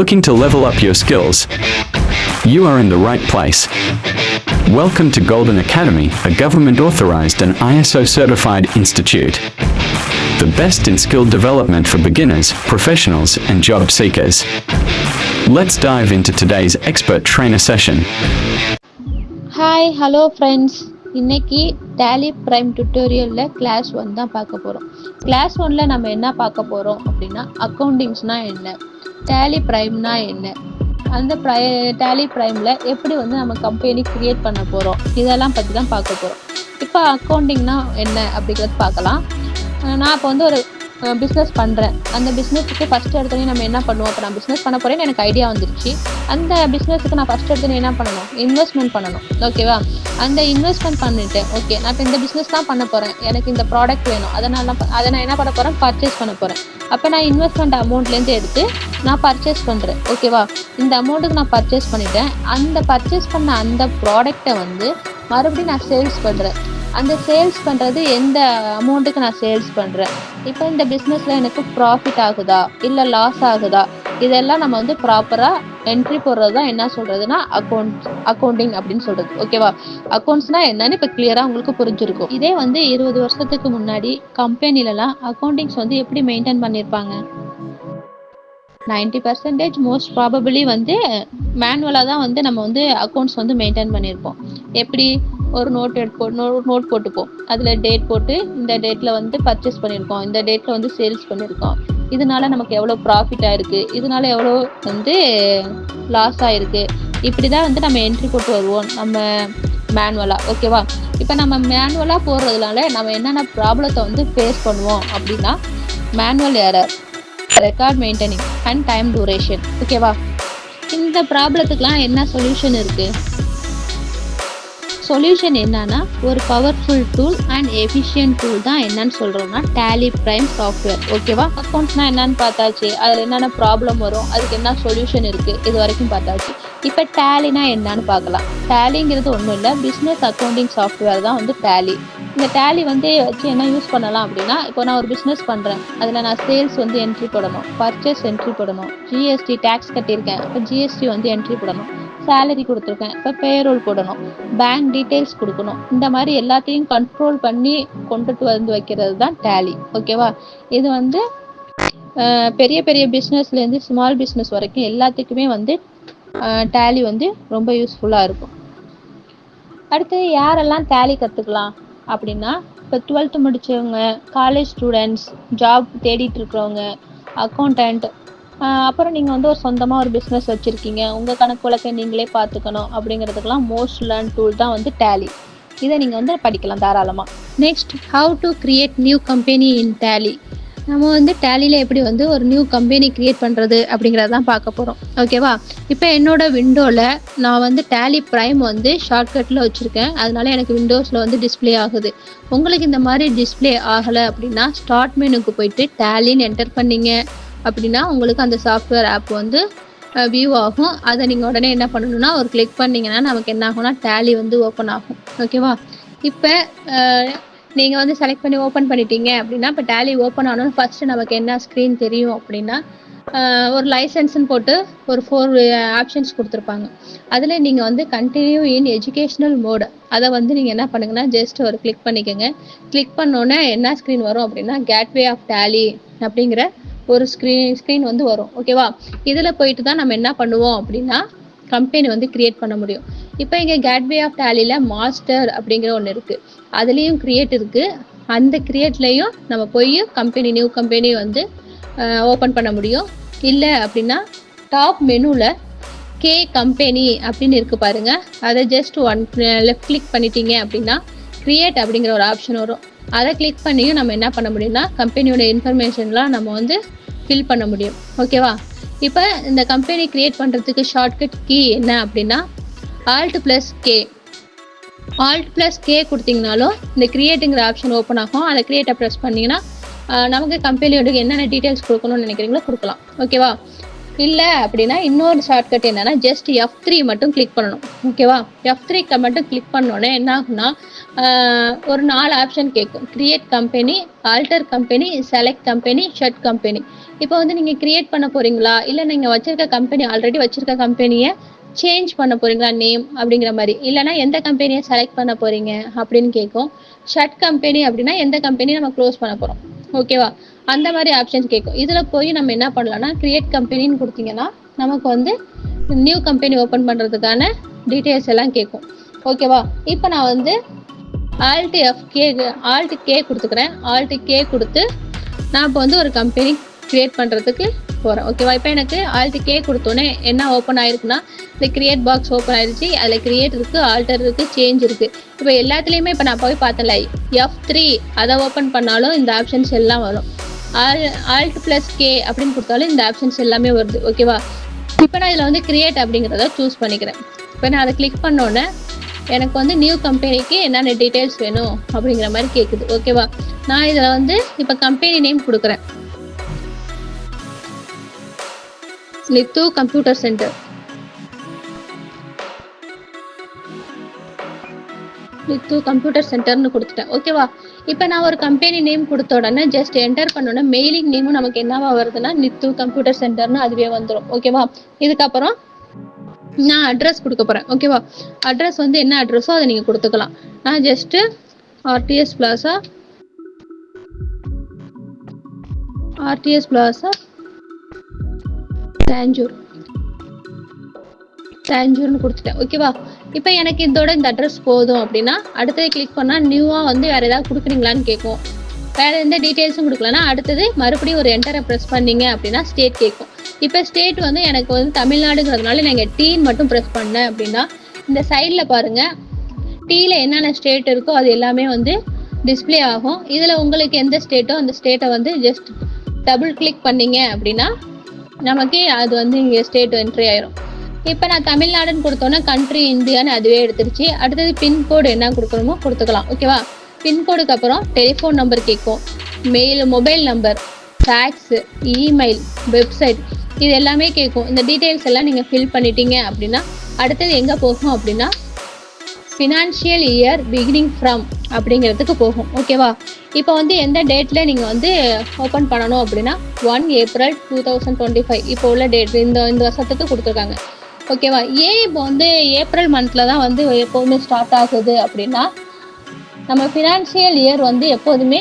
looking to level up your skills, you are in the right place. Welcome to Golden Academy, a government-authorized and ISO-certified institute. The best in skill development for beginners, professionals, and job seekers. Let's dive into today's expert trainer session. Hi, hello friends. இன்னைக்கு Tally prime டுட்டோரியலில் class one தான் பார்க்க போகிறோம் class ஒனில் நம்ம என்ன பார்க்க போகிறோம் அப்படின்னா அக்கௌண்டிங்ஸ்னால் என்ன? டேலி ப்ரைம்னா என்ன? அந்த ப்ரை டேலி ப்ரைமில் எப்படி வந்து நம்ம கம்பெனி க்ரியேட் பண்ண போகிறோம் இதெல்லாம் பற்றி தான் பார்க்க போகிறோம் இப்போ அக்கௌண்டிங்னா என்ன அப்படிங்கிறது பார்க்கலாம். நான் இப்போ வந்து ஒரு பிஸ்னஸ் பண்ணுறேன் அந்த பிஸ்னஸுக்கு ஃபஸ்ட் எடுத்தோடனே நம்ம என்ன பண்ணுவோம்? இப்போ நான் பிஸ்னஸ் பண்ண போகிறேன்னு எனக்கு ஐடியா வந்துருச்சு. அந்த பிஸ்னஸுக்கு நான் ஃபஸ்ட் எடுத்தோடனே என்ன பண்ணணும்? இன்வெஸ்ட்மெண்ட் பண்ணணும். ஓகேவா அந்த இன்வெஸ்ட்மெண்ட் பண்ணிட்டேன் ஓகே நான் இப்போ இந்த பிஸ்னஸ் தான் பண்ண போகிறேன் எனக்கு இந்த ப்ராடக்ட் வேணும். அதை நான் அதை நான் என்ன பண்ண போகிறேன் பர்ச்சேஸ் பண்ண போகிறேன் அப்போ நான் இன்வெஸ்ட்மெண்ட் அமௌண்ட்லேருந்து எடுத்து நான் பர்ச்சேஸ் பண்ணுறேன் ஓகேவா இந்த அமௌண்ட்டுக்கு நான் பர்ச்சேஸ் பண்ணிட்டேன். அந்த பர்ச்சேஸ் பண்ண அந்த ப்ராடக்டை வந்து மறுபடியும் நான் சேல்ஸ் பண்ணுறேன் அந்த சேல்ஸ் பண்ணுறது எந்த அமௌண்ட்டுக்கு நான் சேல்ஸ் பண்ணுறேன் இப்போ இந்த பிஸ்னஸில் எனக்கு ப்ராஃபிட் ஆகுதா? இல்லை லாஸ் ஆகுதா? இதெல்லாம் நம்ம வந்து ப்ராப்பராக என்ட்ரி போடுறது தான் என்ன சொல்கிறதுனா அக்கௌண்ட் அக்கௌண்டிங் அப்படின்னு சொல்கிறது ஓகேவா அக்கௌண்ட்ஸ்னால் என்னன்னு இப்போ கிளியராக உங்களுக்கு புரிஞ்சிருக்கும். இதே வந்து இருபது வருஷத்துக்கு முன்னாடி கம்பெனிலலாம் அக்கௌண்டிங்ஸ் வந்து எப்படி மெயின்டைன் பண்ணியிருப்பாங்க நைன்டி பர்சன்டேஜ் மோஸ்ட் ப்ராபபிளி வந்து மேனுவலாக தான் வந்து நம்ம வந்து அக்கௌண்ட்ஸ் வந்து மெயின்டைன் பண்ணியிருப்போம் எப்படி? ஒரு நோட் எடுப்போ நோட் போட்டுப்போம். அதில் டேட் போட்டு இந்த டேட்டில் வந்து பர்ச்சேஸ் பண்ணியிருக்கோம். இந்த டேட்டில் வந்து சேல்ஸ் பண்ணியிருக்கோம். இதனால நமக்கு எவ்வளோ ப்ராஃபிட் ஆயிருக்கு? இதனால எவ்வளோ வந்து லாஸ் ஆயிருக்கு? இப்படி தான் வந்து நம்ம என்ட்ரி போட்டு வருவோம். நம்ம மேனுவலாக ஓகேவா இப்போ நம்ம மேனுவலாக போடுறதுனால நம்ம என்னென்ன ப்ராப்ளத்தை வந்து ஃபேஸ் பண்ணுவோம் அப்படின்னா manual error record maintaining and time duration ஓகேவா இந்த ப்ராப்ளத்துக்கெலாம் என்ன சொல்யூஷன் இருக்குது சொல்யூஷன் என்னன்னா ஒரு powerful tool and efficient tool தான் என்னன்னு சொல்கிறோம்னா டேலி ப்ரைம் சாஃப்ட்வேர் ஓகேவா அக்கௌண்ட்ஸ்னா என்னன்னு பார்த்தாச்சு. அதில் என்னென்ன ப்ராப்ளம் வரும்? அதுக்கு என்ன சொல்யூஷன் இருக்குது இது வரைக்கும் பார்த்தாச்சு. இப்போ டேலினா என்னன்னு பார்க்கலாம். டேலிங்கிறது ஒன்றும் இல்லை. பிஸ்னஸ் அக்கௌண்டிங் சாஃப்ட்வேர் தான் வந்து டேலி இந்த டேலி வந்து வச்சு என்ன யூஸ் பண்ணலாம் அப்படின்னா இப்போ நான் ஒரு பிஸ்னஸ் பண்ணுறேன் அதில் நான் சேல்ஸ் வந்து என்ட்ரி போடணும். பர்ச்சேஸ் என்ட்ரி போடணும். ஜிஎஸ்டி டேக்ஸ் கட்டியிருக்கேன். இப்போ ஜிஎஸ்டி வந்து என்ட்ரி போடணும். சேலரி கொடுத்துருக்கேன். இப்போ பேரோல் போடணும். பேங்க் டீட்டெயில்ஸ் கொடுக்கணும். இந்த மாதிரி எல்லாத்தையும் கண்ட்ரோல் பண்ணி கொண்டுட்டு வந்து வைக்கிறது தான் டேலி ஓகேவா இது வந்து பெரிய பெரிய பிஸ்னஸ்லேருந்து ஸ்மால் பிஸ்னஸ் வரைக்கும் எல்லாத்துக்குமே வந்து டேலி வந்து ரொம்ப யூஸ்ஃபுல்லாக இருக்கும். அடுத்து யாரெல்லாம் டேலி கற்றுக்கலாம் அப்படின்னா இப்போ டுவெல்த்து முடிச்சவங்க காலேஜ் ஸ்டூடெண்ட்ஸ் ஜாப் தேடிட்டு இருக்கிறவங்க அக்கௌண்டண்ட் அப்புறம் நீங்கள் வந்து ஒரு சொந்தமாக ஒரு பிஸ்னஸ் வச்சுருக்கீங்க. உங்கள் கணக்கு வழக்கை நீங்களே பார்த்துக்கணும் அப்படிங்கிறதுக்கெல்லாம் மோஸ்ட் லேர்ன் டூல் தான் வந்து டேலி இதை நீங்கள் வந்து படிக்கலாம் தாராளமாக next how to create new company in Tally நம்ம வந்து டேலியில் எப்படி வந்து ஒரு நியூ கம்பெனி கிரியேட் பண்ணுறது அப்படிங்கிறத தான் பார்க்க போகிறோம் ஓகேவா இப்போ என்னோட விண்டோவில் நான் வந்து டேலி ப்ரைம் வந்து ஷார்ட்கட்டில் வச்சுருக்கேன். அதனால எனக்கு விண்டோஸில் வந்து டிஸ்பிளே ஆகுது. உங்களுக்கு இந்த மாதிரி டிஸ்ப்ளே ஆகலை அப்படின்னா ஸ்டார்ட் மெனுக்கு போயிட்டு டேலின்னு என்டர் பண்ணிங்க. அப்படின்னா உங்களுக்கு அந்த சாஃப்ட்வேர் ஆப் வந்து வியூ ஆகும். அதை நீங்கள் உடனே என்ன பண்ணணும்னா ஒரு கிளிக் பண்ணீங்கன்னா நமக்கு என்ன ஆகும்னா டேலி வந்து ஓப்பன் ஆகும். ஓகேவா இப்போ நீங்கள் வந்து செலக்ட் பண்ணி ஓப்பன் பண்ணிட்டீங்க அப்படின்னா இப்போ டேலி ஓப்பன் ஆனோன்னு ஃபஸ்ட்டு நமக்கு என்ன ஸ்க்ரீன் தெரியும் அப்படின்னா ஒரு லைசன்ஸ்னு போட்டு ஒரு ஃபோர் ஆப்ஷன்ஸ் கொடுத்துருப்பாங்க. அதில் நீங்கள் வந்து கண்டினியூ இன் எஜுகேஷ்னல் மோடு அதை வந்து நீங்கள் என்ன பண்ணுங்கன்னா ஜஸ்ட் ஒரு கிளிக் பண்ணிக்கோங்க. கிளிக் பண்ணோன்னே என்ன ஸ்க்ரீன் வரும் அப்படின்னா கேட்வே ஆஃப் டேலி அப்படிங்கிற ஒரு ஸ்க்ரீன் ஸ்க்ரீன் வந்து வரும். ஓகேவா இதில் போயிட்டு தான் நம்ம என்ன பண்ணுவோம் அப்படின்னா கம்பெனி வந்து கிரியேட் பண்ண முடியும். இப்போ இங்கே கேட்வே ஆஃப் டேலியில் மாஸ்டர் அப்படிங்கிற ஒன்று இருக்குது அதுலேயும் கிரியேட் இருக்குது அந்த கிரியேட்லேயும் நம்ம போய் கம்பெனி நியூ கம்பெனி வந்து ஓப்பன் பண்ண முடியும். இல்லை அப்படின்னா டாப் மெனுவில் கே கம்பெனி அப்படின்னு இருக்கு பாருங்க. அதை ஜஸ்ட் ஒன் லெஃப்ட் கிளிக் பண்ணிட்டீங்க அப்படின்னா கிரியேட் அப்படிங்கிற ஒரு ஆப்ஷன் வரும். அதை கிளிக் பண்ணியும் நம்ம என்ன பண்ண முடியும்னா கம்பெனியோட இன்ஃபர்மேஷன்லாம் நம்ம வந்து ஃபில் பண்ண முடியும். ஓகேவா இப்போ இந்த கம்பெனி கிரியேட் பண்ணுறதுக்கு ஷார்ட்கட் கீ என்ன அப்படின்னா alt plus K alt plus K கொடுத்தீங்கனாலும் இந்த கிரியேட்டுங்கிற ஆப்ஷன் ஓப்பன் ஆகும். அதை கிரியேட்டை ப்ரெஸ் பண்ணிங்கன்னா நமக்கு கம்பெனியோட என்னென்ன டீட்டெயில்ஸ் கொடுக்கணும்னு நினைக்கிறீங்களோ கொடுக்கலாம். ஓகேவா இல்லை அப்படின்னா இன்னொரு ஷார்ட்கட் என்னன்னா ஜஸ்ட் எஃப் த்ரீ மட்டும் கிளிக் பண்ணணும். ஓகேவா எஃப் த்ரீ மட்டும் கிளிக் பண்ணோன்னே என்ன ஆகுனா ஒரு நாலு ஆப்ஷன் கேட்கும் create company alter company select company shut company இப்போ வந்து நீங்கள் கிரியேட் பண்ண போகிறீங்களா இல்லை நீங்கள் வச்சுருக்க கம்பெனி ஆல்ரெடி வச்சுருக்க கம்பெனியை சேஞ்ச் பண்ண போகிறீங்களா நேம் அப்படிங்கிற மாதிரி. இல்லைனா எந்த கம்பெனியை செலக்ட் பண்ண போகிறீங்க அப்படின்னு கேட்கும் ஷட் கம்பெனி அப்படின்னா எந்த கம்பெனி நம்ம க்ளோஸ் பண்ண போகிறோம் ஓகேவா அந்த மாதிரி ஆப்ஷன்ஸ் கேட்கும் இதில் போய் நம்ம என்ன பண்ணலாம்னா கிரியேட் கம்பெனின்னு கொடுத்தீங்கன்னா நமக்கு வந்து நியூ கம்பெனி ஓப்பன் பண்ணுறதுக்கான டீட்டெயில்ஸ் எல்லாம் கேட்கும் ஓகேவா இப்போ நான் வந்து alt F K alt K கொடுத்துக்கிறேன். ஆல்ட் கே கொடுத்து நான் இப்போ வந்து ஒரு கம்பெனி க்ரியேட் பண்ணுறதுக்கு போகிறேன் ஓகேவா இப்போ எனக்கு ஆல்ட் கே கொடுத்தோன்னே என்ன ஓப்பன் ஆயிருக்குன்னா இந்த கிரியேட் பாக்ஸ் ஓப்பன் ஆயிருச்சு. அதில் கிரியேட் இருக்குது ஆல்டர் இருக்குது சேஞ்ச் இருக்குது இப்போ எல்லாத்துலேயுமே இப்போ நான் போய் பார்த்தேன்ல எஃப் த்ரீ அதை ஓப்பன் பண்ணாலும் இந்த ஆப்ஷன்ஸ் எல்லாம் வரும். ஆல் ஆல்ட் ப்ளஸ் கே அப்படின்னு கொடுத்தாலும் இந்த ஆப்ஷன்ஸ் எல்லாமே வருது. ஓகேவா இப்போ நான் இதில் வந்து கிரியேட் அப்படிங்கிறத சூஸ் பண்ணிக்கிறேன். இப்போ நான் அதை கிளிக் பண்ணோன்னே எனக்கு வந்து நியூ கம்பெனிக்கு என்னென்ன டீட்டெயில்ஸ் வேணும் அப்படிங்கிற மாதிரி கேட்குது ஓகேவா நான் இதில் வந்து இப்போ கம்பெனி நேம் கொடுக்குறேன். Lithu computer centre Lithu computer சென்டர்னு கொடுத்துட்டேன். ஓகேவா இப்போ நான் ஒரு கம்பெனி நேம் கொடுத்த உடனே ஜஸ்ட் என்டர் பண்ணோன்னே மெயிலிங் நேமும் நமக்கு என்னவா வருதுன்னா நித்து கம்ப்யூட்டர் சென்டர்னு அதுவே வந்துடும் ஓகேவா இதுக்கப்புறம் நான் அட்ரஸ் கொடுக்க போகிறேன் ஓகேவா அட்ரஸ் வந்து என்ன அட்ரஸோ அதை நீங்கள் கொடுத்துக்கலாம். நான் just RTS plaza RTS plaza Tanjore தேஞ்சூர்னு கொடுத்துட்டேன். ஓகேவா இப்போ எனக்கு இதோட இந்த அட்ரஸ் போதும் அப்படின்னா அடுத்தது கிளிக் பண்ணால் நியூவாக வந்து வேறு ஏதாவது கொடுக்குறீங்களான்னு கேட்கும் வேறு எந்த டீட்டெயில்ஸும் கொடுக்கலனா அடுத்தது மறுபடியும் ஒரு என்டரை ப்ரெஸ் பண்ணீங்க அப்படின்னா ஸ்டேட் கேட்கும் இப்போ ஸ்டேட் வந்து எனக்கு வந்து தமிழ்நாடுங்கிறதுனால நீங்கள் டீன் மட்டும் ப்ரெஸ் பண்ணேன் அப்படின்னா இந்த சைடில் பாருங்கள் டீயில் என்னென்ன ஸ்டேட் இருக்கோ அது எல்லாமே வந்து டிஸ்ப்ளே ஆகும். இதில் உங்களுக்கு எந்த ஸ்டேட்டோ அந்த ஸ்டேட்டை வந்து ஜஸ்ட் டபுள் கிளிக் பண்ணீங்க அப்படின்னா நமக்கு அது வந்து இங்கே ஸ்டேட் என்ட்ரி ஆயிரும். இப்போ நான் தமிழ்நாடுன்னு கொடுத்தோன்னா கண்ட்ரி இந்தியான்னு அதுவே எடுத்துருச்சு. அடுத்தது பின்கோடு என்ன கொடுக்கணுமோ கொடுத்துக்கலாம். ஓகேவா பின்கோடுக்கு அப்புறம் டெலிஃபோன் நம்பர் கேட்கும். Mail mobile number fax email website இது எல்லாமே கேட்கும். இந்த டீட்டெயில்ஸ் எல்லாம் நீங்கள் ஃபில் பண்ணிட்டீங்க அப்படின்னா அடுத்தது எங்கே போகும் அப்படின்னா ஃபினான்ஷியல் இயர் பிகினிங் ஃப்ரம் அப்படிங்கிறதுக்கு போகும். ஓகேவா இப்போ வந்து எந்த டேட்டில் நீங்கள் வந்து ஓப்பன் பண்ணணும் அப்படின்னா one April two thousand twenty five இப்போ உள்ள டேட் இந்த இந்த வருஷத்துக்கு கொடுத்துருக்காங்க. ஓகேவா ஏன் இப்போ வந்து ஏப்ரல் மந்தில் தான் வந்து எப்போதுமே ஸ்டார்ட் ஆகுது அப்படின்னா நம்ம ஃபினான்ஷியல் இயர் வந்து எப்போதுமே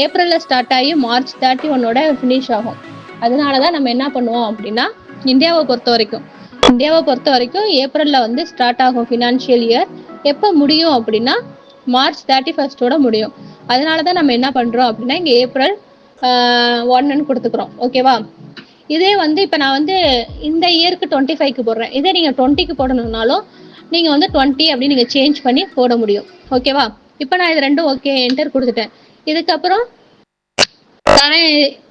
ஏப்ரலில் ஸ்டார்ட் ஆகி மார்ச் தேர்ட்டி ஒன்னோட ஃபினிஷ் ஆகும். அதனால தான் நம்ம என்ன பண்ணுவோம் அப்படின்னா இந்தியாவை பொறுத்த வரைக்கும் இந்தியாவை பொறுத்த வரைக்கும் ஏப்ரலில் வந்து ஸ்டார்ட் ஆகும் ஃபினான்ஷியல் இயர் எப்போ முடியும் அப்படின்னா மார்ச் தேர்ட்டி ஃபர்ஸ்டோட முடியும். அதனால தான் நம்ம என்ன பண்ணுறோம் அப்படின்னா இங்கே ஏப்ரல் ஒன்னு கொடுத்துக்குறோம். ஓகேவா இதே வந்து இப்போ நான் வந்து இந்த இயருக்கு டுவெண்ட்டி ஃபைவ்க்கு போடுறேன். இதே நீங்கள் டுவெண்ட்டிக்கு போடணும்னாலும் நீங்கள் வந்து டுவெண்ட்டி அப்படின்னு நீங்கள் சேஞ்ச் பண்ணி போட முடியும். ஓகேவா இப்போ நான் இது ரெண்டும் ஓகே என்டர் கொடுத்துட்டேன். இதுக்கப்புறம்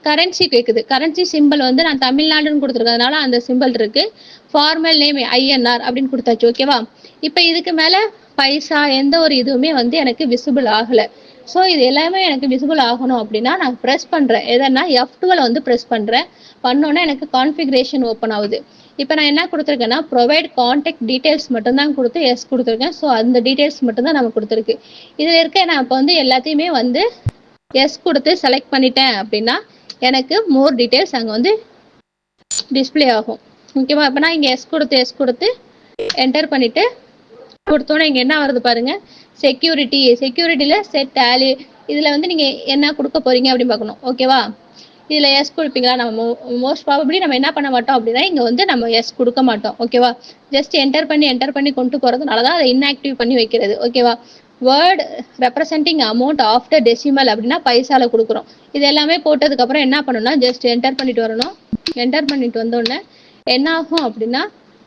கரன்சி கேட்குது கரன்சி சிம்பிள் வந்து நான் தமிழ்நாடுன்னு கொடுத்துருக்கறதுனால அந்த சிம்பிள் இருக்கு. ஃபார்மல் நேம் ஐஎன்ஆர் அப்படின்னு கொடுத்தாச்சு ஓகேவா இப்போ இதுக்கு மேலே பைசா எந்த ஒரு இதுவுமே வந்து எனக்கு விசிபிள் ஆகலை. ஸோ இது எல்லாமே எனக்கு விசிபிள் ஆகணும் அப்படின்னா நான் ப்ரெஸ் பண்ணுறேன் எதனா எஃப் டுவெல் வந்து ப்ரெஸ் பண்ணுறேன் பண்ணோன்னே எனக்கு கான்ஃபிகரேஷன் ஓப்பன் ஆகுது. இப்போ நான் என்ன கொடுத்துருக்கேன்னா ப்ரொவைட் காண்டாக்ட் டீட்டெயில்ஸ் மட்டும்தான் கொடுத்து எஸ் கொடுத்துருக்கேன். ஸோ அந்த டீட்டெயில்ஸ் மட்டும்தான் நம்ம கொடுத்துருக்கு. இதில் இருக்க நான் இப்போ வந்து எல்லாத்தையுமே வந்து எஸ் கொடுத்து செலக்ட் பண்ணிட்டேன் அப்படின்னா எனக்கு மோர் டீட்டெயில்ஸ் அங்கே வந்து டிஸ்ப்ளே ஆகும். முக்கியமாக இப்போ நான் இங்கே எஸ் கொடுத்து எஸ் கொடுத்து என்டர் பண்ணிவிட்டு கொடுத்தோன்னே இங்கே என்ன வருது பாருங்கள் செக்யூரிட்டி செக்யூரிட்டியில் செட் டேலி இதில் வந்து நீங்கள் என்ன கொடுக்க போறீங்க அப்படின்னு பார்க்கணும். ஓகேவா இதில் எஸ் கொடுப்பீங்களா? நம்ம மோஸ்ட் ப்ராபப்ளி நம்ம என்ன பண்ண மாட்டோம் அப்படின்னா இங்கே வந்து நம்ம எஸ் கொடுக்க மாட்டோம். ஓகேவா ஜஸ்ட் என்டர் பண்ணி என்டர் பண்ணி கொண்டு போகிறதுனால தான் அதை இன்ஆக்டிவ் பண்ணி வைக்கிறது. ஓகேவா word representing amount after decimal அப்படின்னா பைசால கொடுக்குறோம். இது எல்லாமே போட்டதுக்கப்புறம் என்ன பண்ணணும்னா ஜஸ்ட் என்டர் பண்ணிட்டு வரணும். என்டர் பண்ணிட்டு வந்தோடனே என்ன ஆகும் அப்படின்னா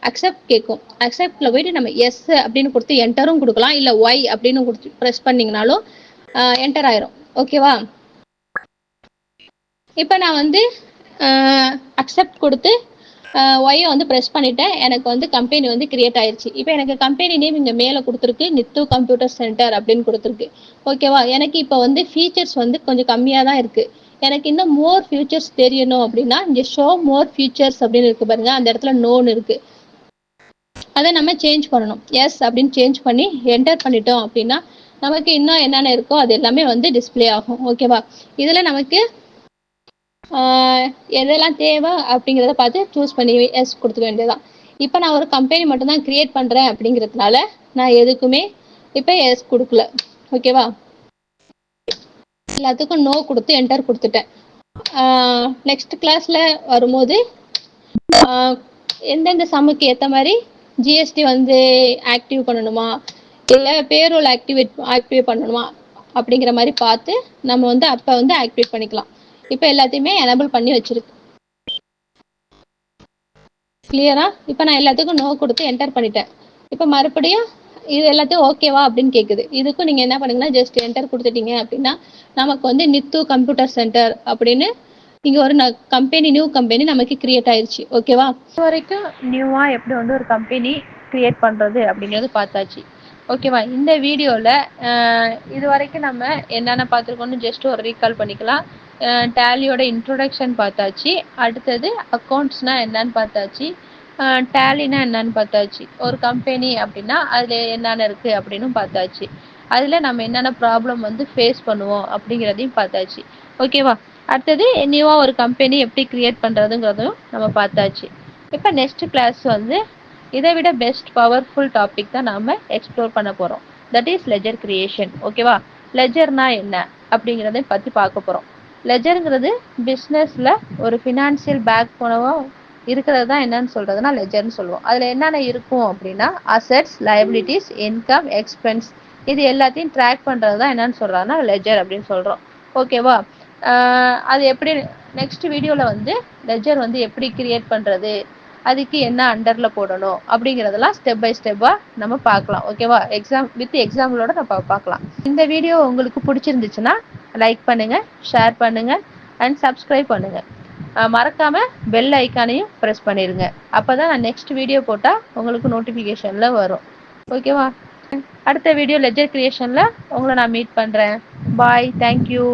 அக்செப்ட் கேட்கும். அக்செப்டில் போயிட்டு நம்ம எஸ் அப்படின்னு கொடுத்து என்டரும் கொடுக்கலாம். இல்லை ஒய் அப்படின்னு கொடுத்து ப்ரெஸ் பண்ணிங்கனாலும் என்டர் ஆயிரும். ஓகேவா இப்போ நான் வந்து அக்செப்ட் கொடுத்து ஒய்யை வந்து ப்ரெஸ் பண்ணிட்டேன். எனக்கு வந்து கம்பெனி வந்து கிரியேட் ஆயிடுச்சு இப்போ எனக்கு கம்பெனி நேம் இங்கே மேலே கொடுத்துருக்கு. நித்து கம்ப்யூட்டர் சென்டர் அப்படின்னு கொடுத்துருக்கு. ஓகேவா எனக்கு இப்போ வந்து ஃபீச்சர்ஸ் வந்து கொஞ்சம் கம்மியாக தான் இருக்குது எனக்கு இன்னும் மோர் ஃபியூச்சர்ஸ் தெரியணும் அப்படின்னா இங்கே ஷோ மோர் ஃபியூச்சர்ஸ் அப்படின்னு இருக்கு பாருங்க. அந்த இடத்துல நோன் இருக்கு. அதை நம்ம சேஞ்ச் பண்ணணும். எஸ் அப்படின்னு சேஞ்ச் பண்ணி என்டர் பண்ணிட்டோம் அப்படின்னா நமக்கு இன்னும் என்னென்ன இருக்கோ அது எல்லாமே வந்து டிஸ்ப்ளே ஆகும். ஓகேவா இதில் நமக்கு எதெல்லாம் தேவை அப்படிங்கிறத பார்த்து சூஸ் பண்ணி எஸ் கொடுத்துக்க வேண்டியதுதான். இப்போ நான் ஒரு கம்பெனி மட்டும்தான் கிரியேட் பண்ணுறேன் அப்படிங்கிறதுனால நான் எதுக்குமே இப்போ எஸ் கொடுக்கல. ஓகேவா எல்லாத்துக்கும் நோ கொடுத்து என்டர் கொடுத்துட்டேன். நெக்ஸ்ட் கிளாஸில் வரும்போது ஆஹ் எந்தெந்த சம்முக்கு ஏற்ற மாதிரி ஜிஎஸ்டி வந்து ஆக்டிவ் பண்ணணுமா? இல்லை பேரோல் ஆக்டிவேட் ஆக்டிவேட் பண்ணணுமா? அப்படிங்கிற மாதிரி பார்த்து நம்ம வந்து அப்போ வந்து ஆக்டிவேட் பண்ணிக்கலாம். இப்போ எல்லாத்தையுமே எனபிள் பண்ணி வச்சிருக்கு. கிளியரா இப்போ நான் எல்லாத்துக்கும் நோ கொடுத்து என்டர் பண்ணிட்டேன். இப்போ மறுபடியும் இது எல்லாத்தையும் ஓகேவா அப்படின்னு கேட்குது இதுக்கும் நீங்கள் என்ன பண்ணுங்கன்னா ஜஸ்ட் என்டர் கொடுத்துட்டீங்க அப்படின்னா நமக்கு வந்து நித்து கம்ப்யூட்டர் சென்டர் அப்படின்னு இங்கே ஒரு கம்பெனி நியூ கம்பெனி நமக்கு கிரியேட் ஆயிருச்சு. ஓகேவா இது வரைக்கும் நியூவாக எப்படி வந்து ஒரு கம்பெனி கிரியேட் பண்ணுறது அப்படிங்கிறது பார்த்தாச்சு. ஓகேவா இந்த வீடியோவில் இது வரைக்கும் நம்ம என்னென்ன பார்த்துருக்கோம்னு ஜஸ்ட் ஒரு ரீகால் பண்ணிக்கலாம். டேலியோட இன்ட்ரோடக்ஷன் பார்த்தாச்சு. அடுத்தது அக்கௌண்ட்ஸ்னால் என்னன்னு பார்த்தாச்சு. டேலினா என்னன்னு பார்த்தாச்சு. ஒரு கம்பெனி அப்படின்னா அதில் என்னென்ன இருக்குது அப்படின்னு பார்த்தாச்சு. அதில் நம்ம என்னென்ன ப்ராப்ளம் வந்து ஃபேஸ் பண்ணுவோம் அப்படிங்கிறதையும் பார்த்தாச்சு. ஓகேவா அடுத்தது நியூவாக ஒரு கம்பெனி எப்படி க்ரியேட் பண்ணுறதுங்கிறதும் நம்ம பார்த்தாச்சு. இப்போ நெக்ஸ்ட் கிளாஸ் வந்து இதை விட பெஸ்ட் பவர்ஃபுல் டாபிக் தான் நாம் எக்ஸ்ப்ளோர் பண்ண போகிறோம் தட் இஸ் லெஜர் கிரியேஷன் ஓகேவா லெஜர்னா என்ன அப்படிங்கிறத பற்றி பார்க்க போகிறோம் லெஜருங்கிறது பிஸ்னஸில் ஒரு ஃபினான்ஷியல் பேக் போனவோ இருக்கிறது தான் என்னன்னு சொல்கிறதுனா லெஜர்னு சொல்லுவோம். அதில் என்னென்ன இருக்கும் அப்படின்னா அசெட்ஸ் லைபிலிட்டிஸ் இன்கம் எக்ஸ்பென்ஸ் இது எல்லாத்தையும் ட்ராக் பண்ணுறது தான் என்னன்னு சொல்கிறாங்கன்னா லெஜர் அப்படின்னு சொல்கிறோம் ஓகேவா அது எப்படி நெக்ஸ்ட் வீடியோவில் வந்து லெஜர் வந்து எப்படி கிரியேட் பண்ணுறது அதுக்கு என்ன அண்டரில் போடணும் அப்படிங்கிறதெல்லாம் ஸ்டெப் பை ஸ்டெப்பாக நம்ம பார்க்கலாம். ஓகேவா எக்ஸாம் வித் எக்ஸாம்பிளோட நம்ம பார்க்கலாம். இந்த வீடியோ உங்களுக்கு பிடிச்சிருந்துச்சுன்னா லைக் பண்ணுங்கள் ஷேர் பண்ணுங்கள் அண்ட் சப்ஸ்கிரைப் பண்ணுங்கள் மறக்காமல் பெல் ஐக்கானையும் ப்ரெஸ் பண்ணிடுங்க அப்போ தான் நான் நெக்ஸ்ட் வீடியோ போட்டால் உங்களுக்கு நோட்டிஃபிகேஷனில் வரும். ஓகேவா அடுத்த வீடியோ லெஜர் கிரியேஷனில் உங்களை நான் மீட் பண்ணுறேன் பாய் தேங்க்யூ